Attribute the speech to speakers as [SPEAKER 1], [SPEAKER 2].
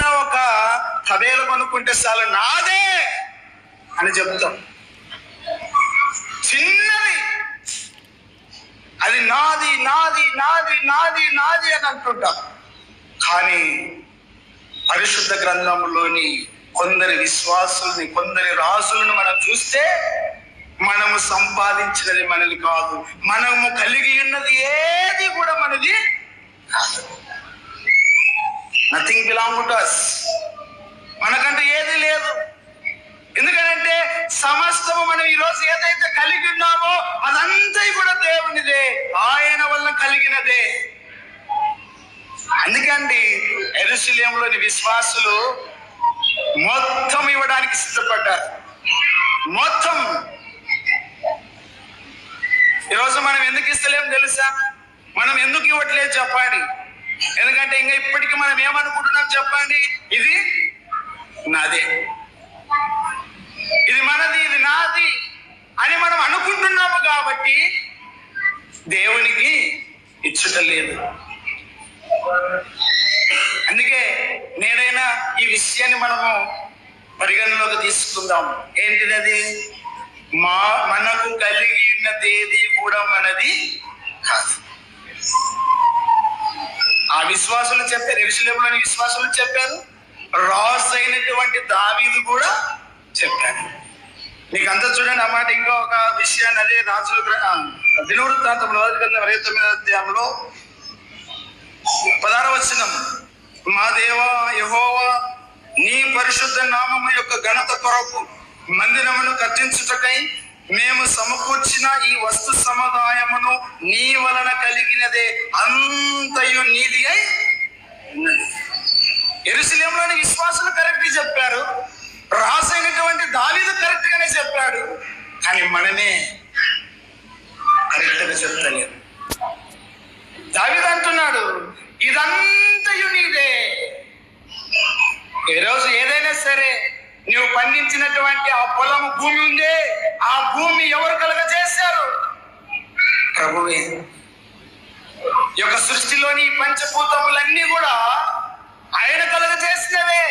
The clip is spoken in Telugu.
[SPEAKER 1] చిన్న ఒక తబేలు కొనుక్కుంటే చాలు నాదే అని చెప్తాం. చిన్నది. అది నాది నాది నాది నాది నాది అని అంటుంటాం. కానీ పరిశుద్ధ గ్రంథంలోని కొందరి విశ్వాసుల్ని కొందరి రాజులను మనం చూస్తే మనము సంపాదించినది మనది కాదు. మనము కలిగి ఉన్నది ఏది కూడా మనది కాదు. నథింగ్ బిలాంగ్ టు అస్ మనకంటూ ఏది లేదు. ఎందుకంటే సమస్తము మనం ఈ రోజు ఏదైతే కలిగి ఉన్నామో అదంతా కూడా దేవునిదే. ఆయన వల్ల కలిగినదే. అందుకండి ఎరుశల్యంలోని విశ్వాసులు మొత్తం ఇవ్వడానికి సిద్ధపడ్డారు. మొత్తం. ఈరోజు మనం ఎందుకు ఇస్తలేం తెలుసా? మనం ఎందుకు ఇవ్వట్లేదు చెప్పాలి ఇంకా ఇప్పటికి మనం ఏమనుకుంటున్నాం చెప్పండి? ఇది నాదే. ఇది మనది ఇది నాది అని మనం అనుకుంటున్నాము కాబట్టి దేవునికి ఇచ్చుట లేదు. అందుకే నేనైనా ఈ విషయాన్ని మనము పరిగణలోకి తీసుకుందాం. ఏంటిది మా మనకు కలిగి ఉన్నది కూడా మనది కాదు ఆ విశ్వాసులు చెప్పారు ఎరుసలేములోని విశ్వాసులు చెప్పారు. రాజు అయినటువంటి దావీదు కూడా చెప్పారు మీకు అంతా చూడండి అన్నమాట ఇంకా ఒక విషయాన్ని అదే రాజుల గ్ర- ఆ, దినవృత్తాంతం ఇరవై తొమ్మిదో అధ్యాయంలో పదారవచనం మా దేవా యహోవా నీ పరిశుద్ధ నామము యొక్క ఘనత కొరకు మందిరమును కట్టించుటకై మేము సమకూర్చిన ఈ వస్తు సముదాయం నీ వలన కలిగినదే అంతయు నీది అయి ఉన్నది. ఎరుసలేంలోని విశ్వాసులు కరెక్ట్ చెప్పారు. రాసైనటువంటి దావీదు కరెక్ట్ గానే చెప్పాడు. కానీ మనమే కరెక్ట్గా చెప్తలేదు దావీదు అంటున్నాడు ఇదంతయు నీదే. ఈరోజు ఏదైనా సరే నువ్వు పండించినటువంటి ఆ పొలం భూమి ఉందే ఆ భూమి ఎవరు కలగ యొక్క సృష్టిలోని పంచభూతములన్నీ కూడా ఆయన కలుగ చేసినవే